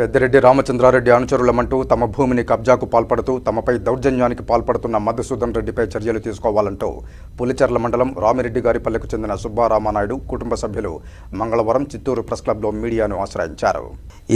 పెద్దిరెడ్డి రామచంద్రారెడ్డి అనుచరులమంటూ తమ భూమిని కబ్జాకు పాల్పడుతూ తమపై దౌర్జన్యానికి పాల్పడుతున్న మధుసూదన్ రెడ్డిపై చర్యలు తీసుకోవాలంటూ పులిచెర్ల మండలం రామిరెడ్డి గారిపల్లెకు చెందిన సుబ్బారామనాయుడు కుటుంబ సభ్యులు మంగళవారం చిత్తూరు ప్రెస్ క్లబ్లో మీడియాను ఆశ్రయించారు.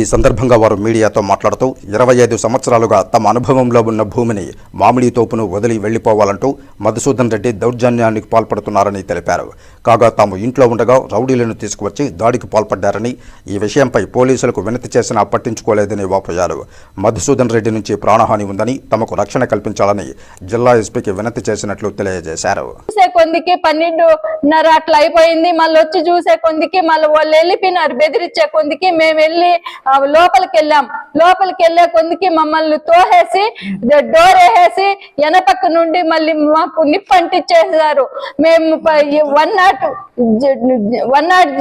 ఈ సందర్భంగా వారు మీడియాతో మాట్లాడుతూ ఇరవై ఐదు సంవత్సరాలుగా తమ అనుభవంలో ఉన్న భూమిని మామిడి తోపును వదిలి వెళ్ళిపోవాలంటూ మధుసూదన్ రెడ్డి దౌర్జన్యానికి పాల్పడుతున్నారని తెలిపారు. కాగా తాము ఇంట్లో ఉండగా రౌడీలను తీసుకువచ్చి దాడికి పాల్పడ్డారని ఈ విషయంపై పోలీసులకు వినతి చేసినా పట్టించుకోలేదని వాపోయారు మధుసూదన్ రెడ్డి నుంచి ప్రాణహాని ఉందని తమకు రక్షణ కల్పించాలని జిల్లా ఎస్పీకి వినతి చేసినట్లు తెలియజేశారు. చూసే కొందికి పన్నెండున్నర అట్లా అయిపోయింది. మళ్ళీ వచ్చి చూసే కొందికి మళ్ళీ వాళ్ళు వెళ్ళిపోయినారు. బెదిరించే కొందికి మేము వెళ్ళి లోపలికి వెళ్ళాం. లోపలికి వెళ్ళే కొందికి మమ్మల్ని తోహేసి డోర్ వేసేసి వెనపక్క నుండి మళ్ళీ మాకు నిప్పు అంటించేసారు మేము one nought one nought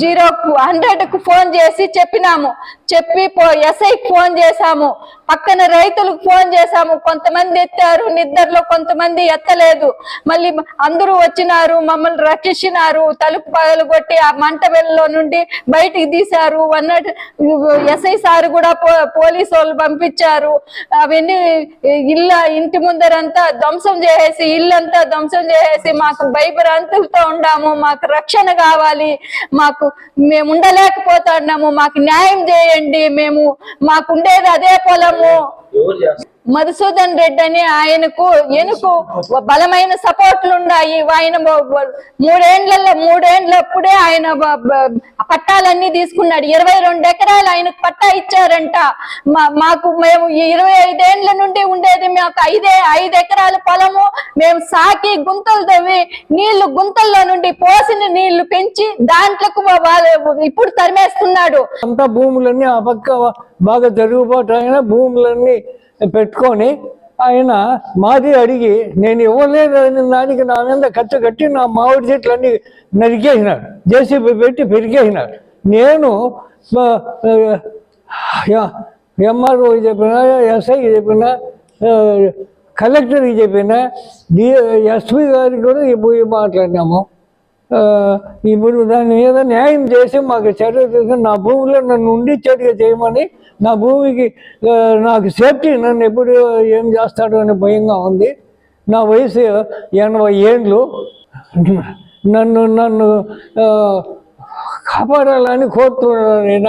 zero హండ్రెడ్కు phone చేసి చెప్పినాము. చెప్పి ఎస్ఐకి ఫోన్ చేశాము. పక్కన రైతులకు ఫోన్ చేశాము. కొంతమంది ఎత్తారు. నిద్రలో కొంతమంది ఎత్తలేదు. మళ్ళీ అందరూ వచ్చినారు. మమ్మల్ని రక్షించినారు. తలుపు పగలు కొట్టి ఆ మంట వెళ్ళలో నుండి బయటికి తీశారు. వన్ ఎస్ఐ సార్ కూడా పో- పోలీసు వాళ్ళు పంపించారు. అవన్నీ ఇళ్ళ ఇంటి ముందరంతా ధ్వంసం చేసేసి ఇల్లంతా ధ్వంసం చేసేసి మాకు భయభ్రాంతులతో ఉండాము. మాకు రక్షణ కావాలి. మాకు మేము ఉండలేకపోతున్నాము. మాకు న్యాయం చేయండి. మేము మాకు ఉండేది అదే పొలము మధుసూదన్ రెడ్డి అని ఆయనకు ఎనుకు బలమైన సపోర్ట్లు ఉన్నాయి ఆయన మూడేండ్లలో మూడేండ్లప్పుడే ఆయన పట్టాలన్నీ తీసుకున్నాడు. ఇరవై రెండు ఎకరాలు ఆయనకు పట్టా ఇచ్చారంట. మా- మాకు మేము ఇరవై ఐదేండ్ల నుండి ఉండేది మాకు ఐదే ఐదు ఎకరాల పొలము. మేము సాకి గుంతలు తవ్వి నీళ్ళు గుంతల్లో నుండి పోసిన నీళ్ళు పెంచి దాంట్లోకి ఇప్పుడు తరిమేస్తున్నాడు. అంత భూములన్నీ ఆ పక్క బాగా జరుగుబాటు భూములన్నీ పెట్టుకొని ఆయన మాది అడిగి నేను ఇవ్వలేదు దానికి నా మీద ఖర్చు కట్టి నా మామిడి చెట్లన్నీ నరికేసినాడు. జేసీబీ పెట్టి పెరిగేసినాడు. నేను ఎంఆర్ఓ చెప్పిన ఎస్ఐకి చెప్పిన కలెక్టర్కి చెప్పిన డి ఎస్పీ గారికి కూడా ఈ పోయి మాట్లాడినాము. ఇప్పుడు దాని మీద న్యాయం చేసి మాకు చర్య తీసుకుని నా భూమిలో నన్ను ఉండి ఉండిచ్చేట్టుగా చేయమని నా భూమికి నాకు సేఫ్టీ నన్ను ఎప్పుడు ఏం చేస్తాడు అని భయంగా ఉంది. నా వయసు ఎనభై ఏండ్లు. నన్ను నన్ను కాపాడాలని కోరుతున్నాడు ఆయన.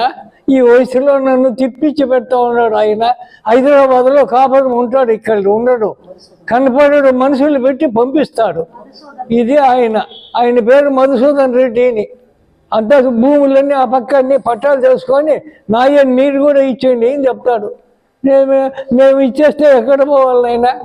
ఈ వయసులో నన్ను తిప్పించి పెడతా ఉన్నాడు ఆయన. హైదరాబాద్లో కాపాడు ఉంటాడు ఇక్కడ ఉండడు. కనపడడు మనుషులు పెట్టి పంపిస్తాడు. ఇది ఆయన. ఆయన పేరు మధుసూదన్ రెడ్డి అని. అంతా భూములన్నీ ఆ పక్కన్ని పట్టాలు చేసుకొని నాయన్ మీరు కూడా ఇచ్చేయండి అని చెప్తాడు. మేము మేము ఇచ్చేస్తే ఎక్కడ పోవాలి నాయన?